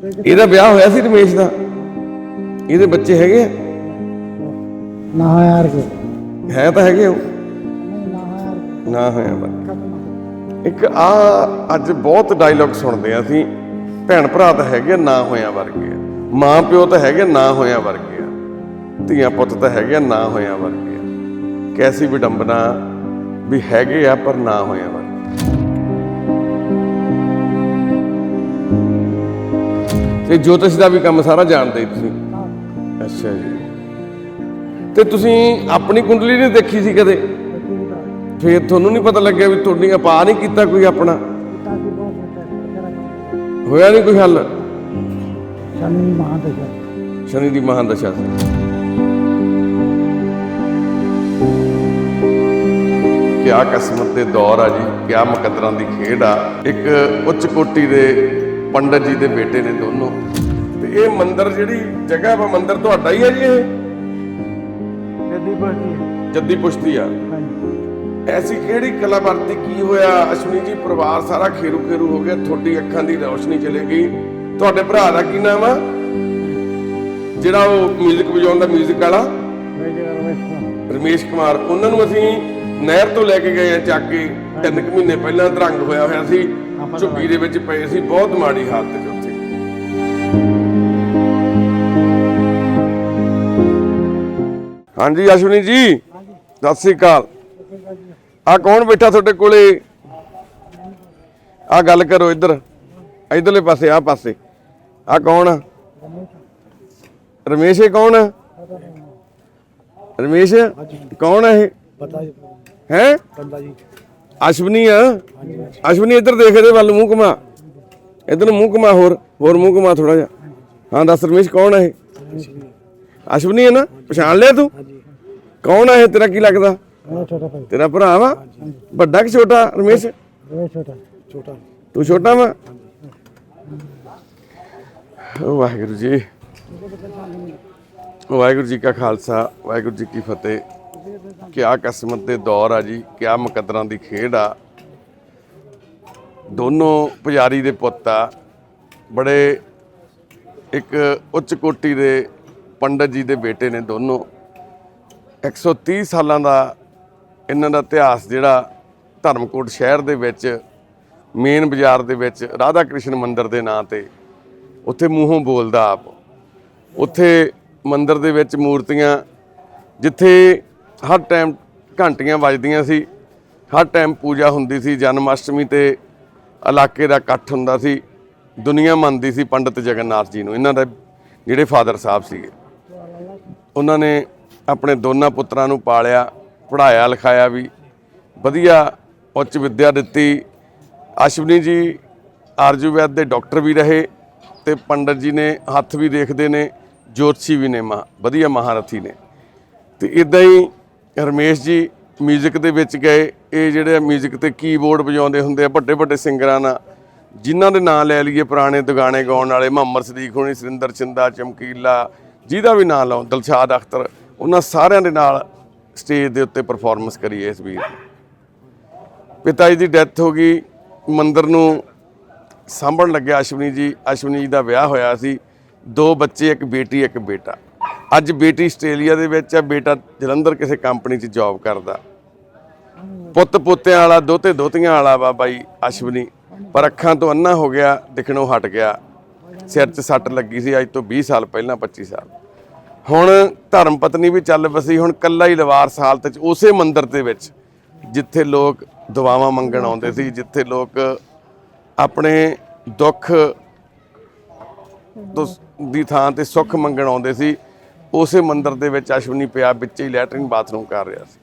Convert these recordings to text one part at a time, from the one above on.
ਇਹਦਾ ਵਿਆਹ ਹੋਇਆ ਸੀ ਰਮੇਸ਼ ਦਾ। ਇਹਦੇ ਬੱਚੇ ਹੈਗੇ ਆ? ਨਾ ਯਾਰ ਕੇ ਹੈ ਤਾਂ ਹੈਗੇ ਉਹ। ਨਾ ਹੋਇਆ ਪਰ ਇੱਕ ਆ ਅੱਜ ਬਹੁਤ ਡਾਇਲੌਗ ਸੁਣਦੇ ਆ ਅਸੀਂ। ਭੈਣ ਭਰਾ ਤਾਂ ਹੈਗੇ ਨਾ ਹੋਇਆ ਵਰਗੇ ਮਾਂ ਪਿਓ ਤਾਂ ਹੈਗੇ ਨਾ ਹੋਇਆ ਵਰਗੇ ਧੀਆਂ ਪੁੱਤ ਤਾਂ ਹੈਗੇ ਨਾ ਹੋਇਆ ਵਰਗੇ ਕੈਸੀ ਵਿਡੰਬਨਾ ਵੀ ਹੈਗੇ ਆ ਪਰ ਨਾ ਹੋਇਆ ਵਰਗੇ ਤੇ ਜੋਤਿਸ਼ ਦਾ ਵੀ ਕੰਮ ਸਾਰਾ ਜਾਣਦੇ ਤੁਸੀਂ। ਅੱਛਾ ਜੀ। ਤੇ ਤੁਸੀਂ ਆਪਣੀ ਕੁੰਡਲੀ ਨਹੀਂ ਦੇਖੀ ਸੀ ਕਦੇ? ਫੇਰ ਤੁਹਾਨੂੰ ਨਹੀਂ ਪਤਾ ਲੱਗਿਆ ਵੀ ਤੁਹਾਡੀ ਆਪਾ ਨਹੀਂ ਕੀਤਾ ਕੋਈ ਆਪਣਾ? ਹੋਇਆ ਨਹੀਂ ਕੋਈ ਹੱਲ? ਸ਼ਨੀ ਸ਼ਨੀ ਦੀ ਮਹਾਂਦਸ਼ਾ ਸੀ। ਕਿਆ ਕਿਸਮਤ ਦੇ ਦੌਰ ਆ ਜੀ ਕਿਆ ਮੁਕੱਦਰਾਂ ਦੀ ਖੇਡ ਆ। ਇੱਕ ਉੱਚ ਕੋਟੀ ਦੇ ਪੰਡਤ ਜੀ ਦੇ ਬੇਟੇ ਨੇ ਦੋਨੋਂ ਤੇ ਇਹ ਮੰਦਿਰ ਜਿਹੜੀ ਜਗ੍ਹਾ ਵਾ ਮੰਦਿਰ ਤੁਹਾਡਾ ਹੀ ਹੈ ਜੀ ਇਹ ਜੱਦੀ ਬਸਤੀ ਜੱਦੀ ਪੁਸ਼ਤੀ ਆ ਹਾਂਜੀ ਐਸੀ ਕਿਹੜੀ ਕਲਾ ਵਰਤੀ ਕੀ ਹੋਇਆ ਅਸ਼ਵਨੀ ਜੀ ਪਰਿਵਾਰ ਸਾਰਾ ਖੇਰੂ ਖੇਰੂ ਹੋ ਗਿਆ ਤੁਹਾਡੀ ਅੱਖਾਂ ਦੀ ਰੌਸ਼ਨੀ ਚਲੇ ਗਈ ਤੁਹਾਡੇ ਭਰਾ ਦਾ ਕੀ ਨਾਮ ਆ ਜਿਹੜਾ ਉਹ 뮤직 ਵਜਾਉਂਦਾ 뮤직 ਵਾਲਾ ਮੈਂ ਜਗ੍ਹਾ ਰਵੇਸ਼ ਰਮੇਸ਼ ਕੁਮਾਰ ਉਹਨਾਂ ਨੂੰ ਅਸੀਂ ਨਹਿਰ ਤੋਂ ਲੈ ਕੇ ਗਏ ਆ ਚੱਕ ਕੇ ਤਿੰਨ ਕੁ ਮਹੀਨੇ ਪਹਿਲਾਂ ਦਰੰਗ ਹੋਇਆ ਹੋਇਆ ਸੀ ਝੁੱਗੀ ਦੇ ਵਿੱਚ ਪਏ ਸੀ ਬਹੁਤ ਮਾੜੀ ਹਾਲਤ 'ਚ ਉੱਥੇ। ਹਾਂਜੀ ਅਸ਼ਵਨੀ ਜੀ ਸਤਿ ਸ੍ਰੀ ਅਕਾਲ। ਆ ਕੌਣ ਬੈਠਾ ਤੁਹਾਡੇ ਕੋਲੇ? ਆ ਗੱਲ ਕਰੋ ਇੱਧਰ ਇਧਰਲੇ ਪਾਸੇ ਆ ਪਾਸੇ। ਆ ਕੌਣ? ਆ ਰਮੇਸ਼ ਇਹ ਕੌਣ? ਆ ਰਮੇਸ਼ ਕੌਣ ਹੈ ਇਹ? ਪਤਾ ਜੀ। ਹੈ? ਬੰਦਾ ਜੀ। ਅਸ਼ਵਨੀ ਆ? ਅਸ਼ਵਨੀ ਇੱਧਰ ਦੇਖ ਇਹਦੇ ਵੱਲ ਮੂੰਹ ਘੁਮਾ। ਇੱਧਰ ਨੂੰ ਮੂੰਹ ਘੁਮਾ ਹੋਰ ਹੋਰ ਮੂੰਹ ਘੁਮਾ ਥੋੜਾ ਜਿਹਾ। ਹਾਂ ਦੱਸ ਰਮੇਸ਼ ਕੌਣ ਹੈ ਇਹ? ਅਸ਼ਵਨੀ ਹੈ ਨਾ? ਪਛਾਣ ਲਿਆ ਤੂੰ? ਕੌਣ ਹੈ ਤੇਰਾ ਕੀ ਲੱਗਦਾ? ਮੈਂ ਛੋਟਾ ਭਾਈ। ਤੇਰਾ ਭਰਾ ਵਾ? ਵੱਡਾ ਕਿ ਛੋਟਾ ਰਮੇਸ਼? ਇਹ ਛੋਟਾ। ਛੋਟਾ। ਤੂੰ ਛੋਟਾ ਵਾ? ਵਾਹਿਗੁਰੂ ਜੀ। ਵਾਹਿਗੁਰੂ ਜੀ ਕਾ ਖਾਲਸਾ ਵਾਹਿਗੁਰੂ ਜੀ ਕੀ ਫਤਿਹ। ਕਿਆ ਕਿਸਮਤ ਦੇ ਦੌਰ ਆ ਜੀ, ਕਿਆ ਮੁਕੱਦਰਾਂ ਦੀ ਖੇਡ ਆ। ਦੋਨੋਂ ਪੁਜਾਰੀ ਦੇ ਪੁੱਤ ਆ। ਬੜੇ ਇੱਕ ਉੱਚ ਕੋਟੀ ਦੇ ਪੰਡਤ ਜੀ ਦੇ ਬੇਟੇ ਨੇ ਦੋਨੋਂ। 130 ਸਾਲਾਂ ਦਾ ਇਹਨਾਂ ਦਾ ਇਤਿਹਾਸ ਜਿਹੜਾ ਧਰਮਕੋਟ ਸ਼ਹਿਰ ਦੇ ਵਿੱਚ, ਮੇਨ ਬਾਜ਼ਾਰ ਦੇ ਵਿੱਚ ਰਾਧਾ ਕ੍ਰਿਸ਼ਨ ਮੰਦਿਰ ਦੇ ਨਾਂ ਤੇ ਉੱਥੇ ਮੂੰਹੋਂ ਬੋਲਦਾ ਆਪ। ਉੱਥੇ ਮੰਦਿਰ ਦੇ ਵਿੱਚ ਮੂਰਤੀਆਂ, ਜਿੱਥੇ ਹਰ ਟਾਈਮ ਘੰਟੀਆਂ ਵੱਜਦੀਆਂ ਸੀ। ਹਰ ਟਾਈਮ ਪੂਜਾ ਹੁੰਦੀ ਸੀ। ਜਨਮ ਅਸ਼ਟਮੀ ਤੇ ਇਲਾਕੇ ਦਾ ਇਕੱਠ ਹੁੰਦਾ ਸੀ। ਦੁਨੀਆ ਮੰਨਦੀ ਸੀ ਪੰਡਿਤ ਜਗਨਨਾਥ ਜੀ ਨੂੰ। ਇਹਨਾਂ ਦੇ ਜਿਹੜੇ ਫਾਦਰ ਸਾਹਿਬ ਸੀਗੇ। ਉਹਨਾਂ ਨੇ ਆਪਣੇ ਦੋਨਾਂ ਪੁੱਤਰਾਂ ਨੂੰ ਪਾਲਿਆ, ਪੜ੍ਹਾਇਆ, ਲਿਖਾਇਆ ਵੀ। ਵਧੀਆ ਉੱਚ ਵਿੱਦਿਆ ਦਿੱਤੀ। ਅਸ਼ਵਨੀ ਜੀ ਆਰਜੂਵੈਦ ਦੇ ਡਾਕਟਰ ਵੀ ਰਹੇ ਤੇ ਪੰਡਤ ਜੀ ਨੇ ਹੱਥ ਵੀ ਦੇਖਦੇ ਨੇ, ਜੋਤਸ਼ੀ ਵੀ ਨੇ ਮਾ ਵਧੀਆ ਮਹਾਰਥੀ ਨੇ। ਤੇ ਇਦਾਂ ਹੀ ਰਮੇਸ਼ ਜੀ 뮤직 ਦੇ ਵਿੱਚ ਗਏ ਇਹ ਜਿਹੜੇ 뮤직 ਤੇ ਕੀਬੋਰਡ ਵਜਾਉਂਦੇ ਹੁੰਦੇ ਆ ਵੱਡੇ ਵੱਡੇ ਸਿੰਗਰਾਂ ਨਾਲ ਜਿਨ੍ਹਾਂ ਦੇ ਨਾਂ ਲੈ ਲਈਏ ਪੁਰਾਣੇ ਦੁਗਾਣੇ ਗਾਉਣ ਵਾਲੇ ਮੁਹੰਮਦ ਸਦੀਕ ਹੋਣੀ ਸੁਰਿੰਦਰ ਚਿੰਦਾ ਚਮਕੀਲਾ ਜਿਹਦਾ ਵੀ ਨਾਂ ਲਓ ਦਿਲਸ਼ਾਦ ਅਖਤਰ ਉਹਨਾਂ ਸਾਰਿਆਂ ਦੇ ਨਾਲ ਸਟੇਜ ਦੇ ਉੱਤੇ ਪਰਫਾਰਮੈਂਸ ਕਰੀ ਇਸ ਵੀਰ ਨੇ ਪਿਤਾ ਜੀ ਦੀ ਡੈਥ ਹੋ ਗਈ ਮੰਦਿਰ ਨੂੰ ਸਾਂਭਣ ਲੱਗਿਆ ਅਸ਼ਵਨੀ ਜੀ ਅਸ਼ਵਨੀ ਜੀ ਦਾ ਵਿਆਹ ਹੋਇਆ ਸੀ ਦੋ ਬੱਚੇ ਇੱਕ ਬੇਟੀ ਇੱਕ ਬੇਟਾ ਅੱਜ ਬੇਟੀ ਆਸਟ੍ਰੇਲੀਆ ਦੇ ਵਿੱਚ ਆ ਬੇਟਾ ਜਲੰਧਰ ਕਿਸੇ ਕੰਪਨੀ 'ਚ ਜੌਬ ਕਰਦਾ। ਪੁੱਤ ਪੋਤਿਆਂ ਵਾਲਾ ਦੋਤੇ ਦੋਤੀਆਂ ਵਾਲਾ ਵਾ ਬਾਈ ਅਸ਼ਵਨੀ। ਪਰ ਅੱਖਾਂ ਤੋਂ ਅੰਨਾ ਹੋ ਗਿਆ, ਦਿਖਣੋਂ ਹਟ ਗਿਆ। ਸਿਰ 'ਚ ਸੱਟ ਲੱਗੀ ਸੀ, ਅੱਜ ਤੋਂ 20 ਸਾਲ ਪਹਿਲਾਂ 25 ਸਾਲ। ਹੁਣ ਧਰਮ ਪਤਨੀ ਵੀ ਚੱਲ ਵਸੀ, ਹੁਣ ਕੱਲਾ ਹੀ ਲਵਾਰਸ ਹਾਲਤ 'ਚ ਉਸੇ ਮੰਦਿਰ ਦੇ ਵਿੱਚ, ਜਿੱਥੇ ਲੋਕ ਦੁਆਵਾਂ ਮੰਗਣ ਆਉਂਦੇ ਸੀ, ਜਿੱਥੇ ਲੋਕ ਆਪਣੇ ਦੁੱਖ ਦੀ ਥਾਂ ਤੇ ਸੁੱਖ ਮੰਗਣ ਆਉਂਦੇ ਸੀ। ਉਸੇ ਮੰਦਿਰ ਦੇ ਵਿੱਚ ਅਸ਼ਵਨੀ ਪਿਆ, ਵਿੱਚ ਹੀ ਲੈਟਰਿੰਗ ਬਾਥਰੂਮ ਕਰ ਰਿਹਾ ਸੀ।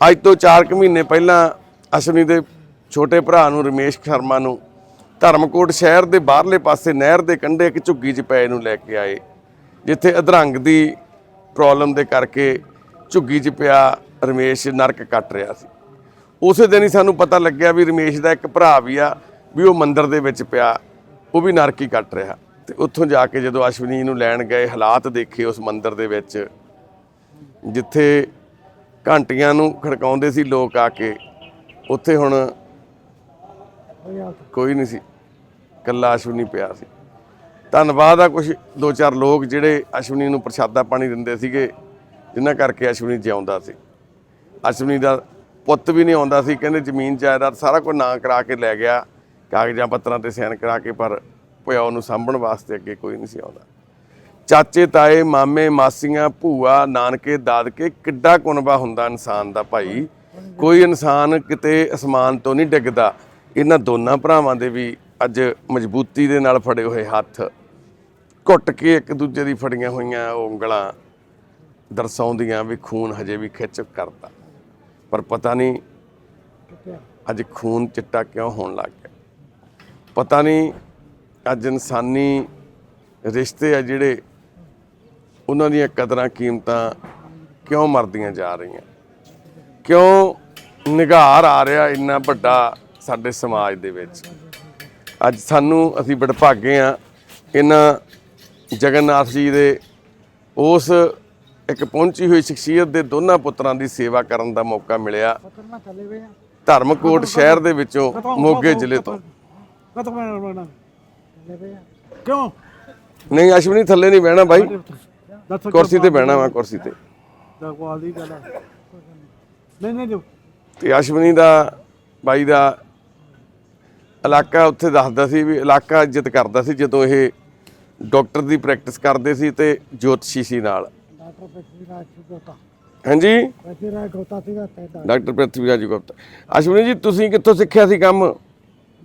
ਅੱਜ ਤੋਂ 4 ਕੁ ਮਹੀਨੇ ਪਹਿਲਾਂ ਅਸ਼ਵਨੀ ਦੇ ਛੋਟੇ ਭਰਾ ਨੂੰ ਰਮੇਸ਼ ਸ਼ਰਮਾ ਨੂੰ ਧਰਮਕੋਟ ਸ਼ਹਿਰ ਦੇ ਬਾਹਰਲੇ ਪਾਸੇ ਨਹਿਰ ਦੇ ਕੰਢੇ ਇੱਕ ਝੁੱਗੀ 'ਚ ਪਏ ਨੂੰ ਲੈ ਕੇ ਆਏ, ਜਿੱਥੇ ਅਧਰੰਗ ਦੀ ਪ੍ਰੋਬਲਮ ਦੇ ਕਰਕੇ ਝੁੱਗੀ 'ਚ ਪਿਆ ਰਮੇਸ਼ ਨਰਕ ਕੱਟ ਰਿਹਾ ਸੀ। ਉਸੇ ਦਿਨ ਹੀ ਸਾਨੂੰ ਪਤਾ ਲੱਗਿਆ ਵੀ ਰਮੇਸ਼ ਦਾ ਇੱਕ ਭਰਾ ਵੀ ਆ, ਵੀ ਉਹ ਮੰਦਿਰ ਦੇ ਵਿੱਚ ਪਿਆ, ਉਹ ਵੀ ਨਰਕ ਹੀ ਕੱਟ ਰਿਹਾ। ਤੇ ਉੱਥੋਂ ਜਾ ਕੇ ਜਦੋਂ ਅਸ਼ਵਨੀ ਨੂੰ ਲੈਣ ਗਏ, ਹਾਲਾਤ ਦੇਖੇ ਉਸ ਮੰਦਿਰ ਦੇ ਵਿੱਚ, ਜਿੱਥੇ ਘੰਟੀਆਂ ਨੂੰ ਖੜਕਾਉਂਦੇ ਸੀ ਲੋਕ ਆ ਕੇ, ਉੱਥੇ ਹੁਣ ਕੋਈ ਨਹੀਂ ਸੀ। ਕੱਲਾ ਅਸ਼ਵਨੀ ਪਿਆ ਸੀ। ਧੰਨਵਾਦ ਆ ਕੁਝ ਦੋ ਚਾਰ ਲੋਕ ਜਿਹੜੇ ਅਸ਼ਵਨੀ ਨੂੰ ਪ੍ਰਸ਼ਾਦਾ ਪਾਣੀ ਦਿੰਦੇ ਸੀਗੇ, ਜਿਨ੍ਹਾਂ ਕਰਕੇ ਅਸ਼ਵਨੀ ਜਿਉਂਦਾ ਸੀ। ਅਸ਼ਵਨੀ ਦਾ ਪੁੱਤ ਵੀ ਨਹੀਂ ਆਉਂਦਾ ਸੀ, ਕਹਿੰਦੇ ਜ਼ਮੀਨ ਜਾਇਦਾਦ ਸਾਰਾ ਕੁਝ ਨਾਂ ਕਰਾ ਕੇ ਲੈ ਗਿਆ, ਕਾਗਜ਼ਾਂ ਪੱਤਰਾਂ ਤੇ ਸਾਈਨ ਕਰਾ ਕੇ, ਪਰ ਪਿਓ ਨੂੰ ਸਾਂਭਣ ਵਾਸਤੇ ਅੱਗੇ ਕੋਈ ਨਹੀਂ ਸੀ ਆਉਂਦਾ। ਚਾਚੇ, ਤਾਏ, ਮਾਮੇ, ਮਾਸੀਆਂ, ਭੂਆ, ਨਾਨਕੇ, ਦਾਦਕੇ, ਕਿੱਡਾ ਕੁਨਬਾ ਹੁੰਦਾ ਇਨਸਾਨ ਦਾ ਭਾਈ। ਕੋਈ ਇਨਸਾਨ ਕਿਤੇ ਅਸਮਾਨ ਤੋਂ ਨਹੀਂ ਡਿੱਗਦਾ। ਇਹਨਾਂ ਦੋਨਾਂ ਭਰਾਵਾਂ ਦੇ ਵੀ ਅੱਜ ਮਜ਼ਬੂਤੀ ਦੇ ਨਾਲ ਫੜੇ ਹੋਏ ਹੱਥ। ਘੁੱਟ ਕੇ ਇੱਕ ਦੂਜੇ ਦੀ ਫੜੀਆਂ ਹੋਈਆਂ ਉਂਗਲਾਂ ਦਰਸਾਉਂਦੀਆਂ ਵੀ ਖੂਨ ਹਜੇ ਵੀ ਖਿੱਚ ਕਰਦਾ। ਪਰ ਪਤਾ ਨਹੀਂ ਅੱਜ ਖੂਨ ਚਿੱਟਾ ਕਿਉਂ ਹੋਣ ਲੱਗ ਗਿਆ। ਪਤਾ ਨਹੀਂ ਅੱਜ ਇਨਸਾਨੀ ਰਿਸ਼ਤੇ ਆ ਜਿਹੜੇ ਉਹਨਾਂ ਦੀਆਂ ਕਦਰਾਂ ਕੀਮਤਾਂ ਕਿਉਂ ਮਰਦੀਆਂ ਜਾ ਰਹੀਆਂ? ਕਿਉਂ ਨਿਗਾਰ ਆ ਰਿਹਾ ਇੰਨਾ ਵੱਡਾ ਸਾਡੇ ਸਮਾਜ ਦੇ ਵਿੱਚ? ਅੱਜ ਸਾਨੂੰ ਅਸੀਂ ਬੜਭਾਗੇ ਆ, ਇਹਨਾਂ ਜਗਨਨਾਥ ਜੀ ਦੇ ਉਸ ਇੱਕ ਪਹੁੰਚੀ ਹੋਈ ਸ਼ਖਸੀਅਤ ਦੇ ਦੋਨਾਂ ਪੁੱਤਰਾਂ ਦੀ ਸੇਵਾ ਕਰਨ ਦਾ ਮੌਕਾ ਮਿਲਿਆ। ਧਰਮਕੋਟ ਸ਼ਹਿਰ ਦੇ ਵਿੱਚੋਂ ਮੋਗੇ ਜ਼ਿਲ੍ਹੇ ਤੋਂ। ਕਿਉਂ? ਨਹੀਂ ਅਸ਼ਵਨੀ ਥੱਲੇ ਨਹੀਂ ਬਹਿਣਾ ਬਾਈ। ਦੱਸ ਕੁਰਸੀ ਤੇ ਬਹਿਣਾ ਵਾ ਕੁਰਸੀ ਤੇ। ਦਾ ਕੋਲ ਦੀ ਗੱਲ ਆ। ਨਹੀਂ ਨਹੀਂ ਜੋ। ਤੇ ਅਸ਼ਵਨੀ ਦਾ ਬਾਈ ਦਾ ਇਲਾਕਾ ਉੱਥੇ ਦੱਸਦਾ ਸੀ ਵੀ ਇਲਾਕਾ ਇੱਜ਼ਤ ਕਰਦਾ ਸੀ ਜਦੋਂ ਇਹ ਡਾਕਟਰ ਦੀ ਪ੍ਰੈਕਟਿਸ ਕਰਦੇ ਸੀ ਤੇ ਜੋਤਸ਼ੀ ਸੀ ਨਾਲ। ਡਾਕਟਰ ਪ੍ਰਿਥਵੀ ਰਾਜ ਗੋਤਾ। ਹਾਂਜੀ? ਪ੍ਰਿਥਵੀ ਰਾਜ ਗੋਤਾ ਸੀਗਾ ਤੇ ਦਾ- ਡਾਕਟਰ ਪ੍ਰਿਥਵੀ ਰਾਜ ਗੁਪਤਾ ਅਸ਼ਵਨੀ ਜੀ ਤੁਸੀਂ ਕਿੱਥੋਂ ਸਿੱਖਿਆ ਸੀ ਕੰਮ?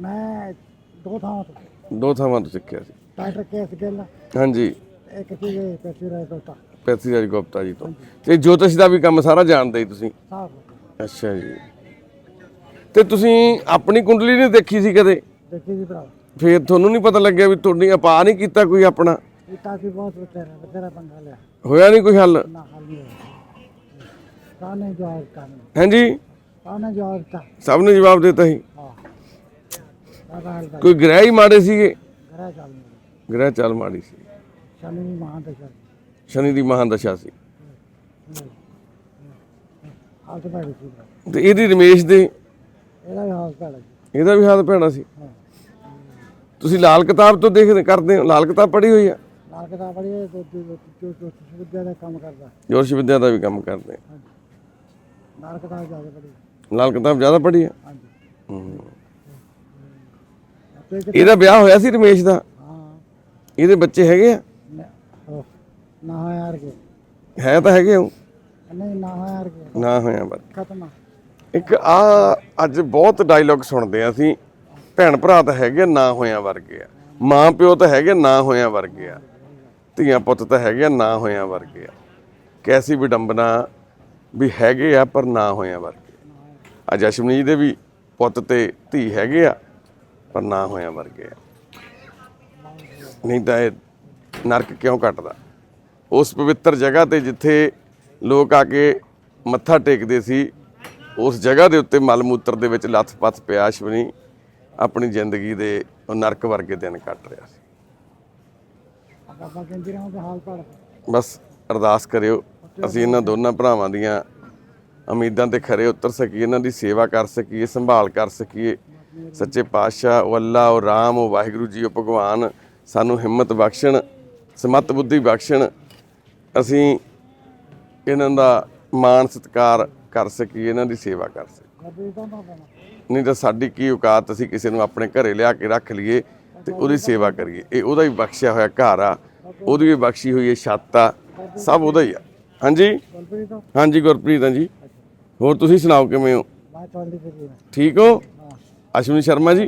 ਮੈਂ ਦੋ ਥਾਵਾਂ ਤੋਂ। ਦੋ ਥਾਵਾਂ ਤੋਂ ਸਿੱਖਿਆ ਸੀ। ਡਾਕਟਰ ਕੇਸ ਗਿੱਲ ਹਾਂਜੀ। ਇੱਕ ਸੀਗੇ ਪ੍ਰਿਥਵੀ ਰਾਜ ਗੋਤਾ ਪ੍ਰਿਥਵੀ ਰਾਜ ਗੁਪਤਾ ਜੀ ਤੋਂ। ਤੇ ਜੋਤਿਸ਼ ਦਾ ਵੀ ਕੰਮ ਸਾਰਾ ਜਾਣਦੇ ਹੀ ਤੁਸੀਂ? ਸਾਫ਼ ਅੱਛਾ ਜੀ। ਤੇ ਤੁਸੀਂ ਆਪਣੀ ਕੁੰਡਲੀ ਨਹੀਂ ਦੇਖੀ ਸੀ ਕਦੇ? ਦੇਖੀ ਜੀ ਭਰਾ। ਫੇਰ ਤੁਹਾਨੂੰ ਨਹੀਂ ਪਤਾ ਲੱਗਿਆ ਵੀ ਤੁਹਾਡੀ ਆਪਾ ਨਹੀਂ ਕੀਤਾ ਕੋਈ ਆਪਣਾ? ਇਹ ਕਾਫੀ ਬਹੁਤ ਬਤੇਰਾ ਬਤੇਰਾ ਪੰਗਾ ਲਿਆ। ਹੋਇਆ ਨਹੀਂ ਕੋਈ ਹੱਲ? ਨਾ ਹੱਲ ਨਹੀਂ ਹੋਇਆ। ਕਾਨੇ ਜਵਾਬ ਕਾਨੇ ਹਾਂਜੀ ਕਾਨੇ ਜਵਾਬ ਤਾ ਸਭ ਨੇ ਜਵਾਬ ਦਿੱਤਾ ਸੀ? ਹਾਂ। ਕੋਈ ਗ੍ਰਹਿ ਹੀ ਮਾੜੇ ਸੀਗੇ? ਚੱਲ ਗ੍ਰਹਿ ਚਾਲ ਮਾੜੀ ਸੀ। ਸ਼ਨੀ ਦੀ ਮਹਾਂ ਦਸ਼ਾ ਸ਼ਨੀ ਦੀ ਮਹਾਂਦਸ਼ਾ ਸੀ। ਹਾਲਤ ਭੈੜੀ ਸੀ। ਭਰਾ। ਤੇ ਇਹਦੀ ਰਮੇਸ਼ ਦੇ ਇਹਦਾ ਵੀ ਹਾਲ ਭੈੜਾ ਸੀ। ਇਹਦਾ ਵੀ ਹਾਲ ਭੈੜਾ ਸੀ। ਹਾਂ। ਤੁਸੀਂ ਲਾਲ ਕਿਤਾਬ ਤੋਂ ਦੇਖਦੇ ਕਰਦੇ ਹੋ? ਲਾਲ ਕਿਤਾਬ ਪੜ੍ਹੀ ਹੋਈ ਆ? ਨਾਲ ਕਿਤਾਬ ਪੜ੍ਹੀ ਹੈ ਜੋ ਜੋ ਜੋ ਜੋ ਵਿਦਿਆ ਦਾ ਕੰਮ ਕਰਦਾ। ਜੋਰਸ਼ ਵਿਦਿਆ ਦਾ ਵੀ ਕੰਮ ਕਰਦੇ। ਨਾਲ ਕਿਤਾਬ ਜ਼ਿਆਦਾ ਪੜ੍ਹੀ। ਲਾਲ ਕਿਤਾਬ ਜ਼ਿਆਦਾ ਪੜ੍ਹੀ ਆ? ਹਾਂਜੀ। ਹੂੰ। ਇਹਦਾ ਵਿਆਹ ਹੋਇਆ ਸੀ ਰਮੇਸ਼ ਦਾ। ਹਾਂ। ਇਹਦੇ ਬੱਚੇ ਹੈਗੇ ਆ? ਨਾ ਨਾ ਹੋਇਆ ਯਾਰ ਕੇ ਹੈ ਤਾਂ ਹੈਗੇ ਹੋ ਨਹੀਂ ਨਾ ਹੋਇਆ ਯਾਰ ਕੇ ਨਾ ਹੋਇਆ ਪਰ ਖਤਮ ਆ। ਇੱਕ ਆ ਅੱਜ ਬਹੁਤ ਡਾਇਲੌਗ ਸੁਣਦੇ ਆ ਅਸੀਂ। ਭੈਣ ਭਰਾ ਤਾਂ ਹੈਗੇ ਆ, ਨਾ ਹੋਇਆਂ ਵਰਗੇ ਆ। ਮਾਂ ਪਿਓ ਤਾਂ ਹੈਗੇ ਆ, ਨਾ ਹੋਇਆਂ ਵਰਗੇ ਆ। ਧੀਆਂ ਪੁੱਤ ਤਾਂ ਹੈਗੇ ਆ, ਨਾ ਹੋਇਆਂ ਵਰਗੇ ਆ। ਕੈਸੀ ਵਿਡੰਬਨਾ ਵੀ ਹੈਗੇ ਆ ਪਰ ਨਾ ਹੋਇਆਂ ਵਰਗੇ ਅੱਜ ਅਸ਼ਮਨੀ ਦੇ ਵੀ ਪੁੱਤ ਤੇ ਧੀ ਹੈਗੇ ਆ। ਪਰ ਨਾ ਹੋਇਆ ਵਰਗੇ ਆ। ਨਹੀਂ ਤਾਂ ਇਹ ਨਰਕ ਕਿਉਂ ਕੱਟਦਾ ਉਸ ਪਵਿੱਤਰ ਜਗ੍ਹਾ ਤੇ ਜਿੱਥੇ ਲੋਕ ਆ ਕੇ ਮੱਥਾ ਟੇਕਦੇ ਸੀ, ਉਸ ਜਗ੍ਹਾ ਦੇ ਉੱਤੇ ਮਲ ਮੂਤਰ ਦੇ ਵਿੱਚ ਲੱਥ-ਪੱਥ ਪਿਆ ਅਸ਼ਵਨੀ ਆਪਣੀ ਜ਼ਿੰਦਗੀ ਦੇ ਉਹ ਨਰਕ ਵਰਗੇ ਦਿਨ ਕੱਟ ਰਿਹਾ ਸੀ। ਬਾਬਾ ਕਹਿੰਦੀ ਰਹਾਂ ਦਾ ਹਾਲ ਭੈੜਾ ਬਸ ਅਰਦਾਸ ਕਰਿਓ, ਅਸੀਂ ਇਹਨਾਂ ਦੋਨਾਂ ਭਰਾਵਾਂ ਦੀਆਂ ਉਮੀਦਾਂ ਤੇ ਖਰੇ ਉਤਰ ਸਕੀਏ, ਇਹਨਾਂ ਦੀ ਸੇਵਾ ਕਰ ਸਕੀਏ, ਸੰਭਾਲ ਕਰ ਸਕੀਏ। ਸੱਚੇ ਪਾਤਸ਼ਾਹ ਉਹ ਅੱਲਾ ਉਹ ਰਾਮ ਉਹ ਵਾਹਿਗੁਰੂ ਜੀ ਉਹ ਭਗਵਾਨ ਸਾਨੂੰ ਹਿੰਮਤ ਬਖਸ਼ਣ ਸਮਤ ਬੁੱਧੀ ਬਖਸ਼ਣ ਅਸੀਂ ਇਹਨਾਂ ਦਾ ਮਾਣ ਸਤਿਕਾਰ ਕਰ ਸਕੀਏ ਇਹਨਾਂ ਦੀ ਸੇਵਾ ਕਰ ਸਕੀਏ। ਨਹੀਂ ਤਾਂ ਸਾਡੀ ਕੀ ਔਕਾਤ ਅਸੀਂ ਕਿਸੇ ਨੂੰ ਆਪਣੇ ਘਰੇ ਲਿਆ ਕੇ ਰੱਖ ਲਈਏ ਤੇ ਉਹਦੀ ਸੇਵਾ ਕਰੀਏ। ਇਹ ਉਹਦਾ ਹੀ ਬਖਸ਼ਿਆ ਹੋਇਆ ਘਰ ਆ ਉਹਦੀ ਵੀ ਬਖਸ਼ੀ ਹੋਈ ਹੈ ਛੱਤ ਆ ਸਭ ਉਹਦਾ ਹੀ ਆ। ਹਾਂਜੀ? ਹਾਂਜੀ ਗੁਰਪ੍ਰੀਤ ਹਾਂ ਜੀ ਹੋਰ ਤੁਸੀਂ ਸੁਣਾਓ ਕਿਵੇਂ ਹੋ? ਠੀਕ ਹਾਂ? ਅਸ਼ਵਨੀ ਸ਼ਰਮਾ ਜੀ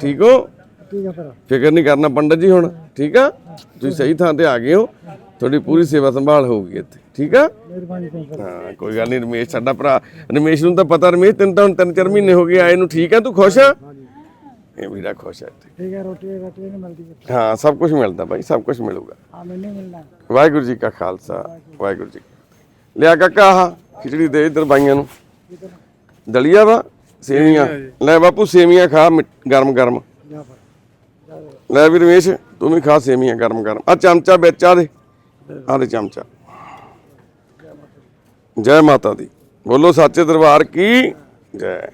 ਠੀਕ ਹੈ? ਹੋ ਹੈ ਫਿਕਰ ਨਹੀਂ ਕਰਨਾ ਪੰਡਤ ਜੀ ਹੁਣ ਠੀਕ ਆ? ਤੁਸੀਂ ਸਹੀ ਥਾਂ ਤੇ ਆ ਗਏ ਹੋ ਤੁਹਾਡੀ ਪੂਰੀ ਸੇਵਾ ਸੰਭਾਲ ਹੋਊਗੀ ਇੱਥੇ ਠੀਕ ਆ? ਹਾਂ ਕੋਈ ਗੱਲ ਨਹੀਂ ਰਮੇਸ਼ ਸਾਡਾ ਭਰਾ ਰਮੇਸ਼ ਨੂੰ ਤਾਂ ਪਤਾ ਰਮੇਸ਼ ਤੈਨੂੰ ਤਾਂ ਹੁਣ ਤਿੰਨ ਚਾਰ ਮਹੀਨੇ ਹੋ ਗਏ ਆਏ ਨੂੰ ਠੀਕ ਆ ਤੂੰ ਖੁਸ਼? ਆ ਇਹ ਵੀਰਾ ਖੁਸ਼ ਆ ਇੱਥੇ। ਠੀਕ ਹੈ ਰੋਟੀ ਰੋਟੀ ਨਹੀਂ ਮਿਲਦੀ ਹੈ ਹਾਂ ਸਭ ਕੁਝ ਮਿਲਦਾ ਭਾਈ ਸਭ ਕੁਝ ਮਿਲੂਗਾ। ਆ ਮੈਨੂੰ ਮਿਲਣਾ ਵਾਹਿਗੁਰੂ ਜੀ ਕਾ ਖਾਲਸਾ ਵਾਹਿਗੁਰੂ ਜੀ। ਲਿਆ ਕਾਕਾ ਖਿਚੜੀ ਦੇ ਇਧਰ ਬਾਈਆਂ ਨੂੰ। ਦਲੀਆ ਵਾ? ਸੇਵੀਆਂ। ਲੈ ਬਾਪੂ ਸੇਵੀਆਂ ਖਾ ਮਿੱਠ- ਗਰਮ ਗਰਮ। ਜਾ ਲੈ ਵੀ ਰਮੇਸ਼ ਤੂੰ ਵੀ ਖਾ ਸੇਵੀਆਂ ਗਰਮ ਗਰਮ। ਆ ਚਮਚਾ ਵਿੱਚ ਆ ਦੇ। ਆ ਦੇ ਚਮਚਾ। ਜੈ ਮਾਤਾ ਦੀ। ਬੋਲੋ ਸੱਚੇ ਦਰਬਾਰ ਕੀ? ਜੈ।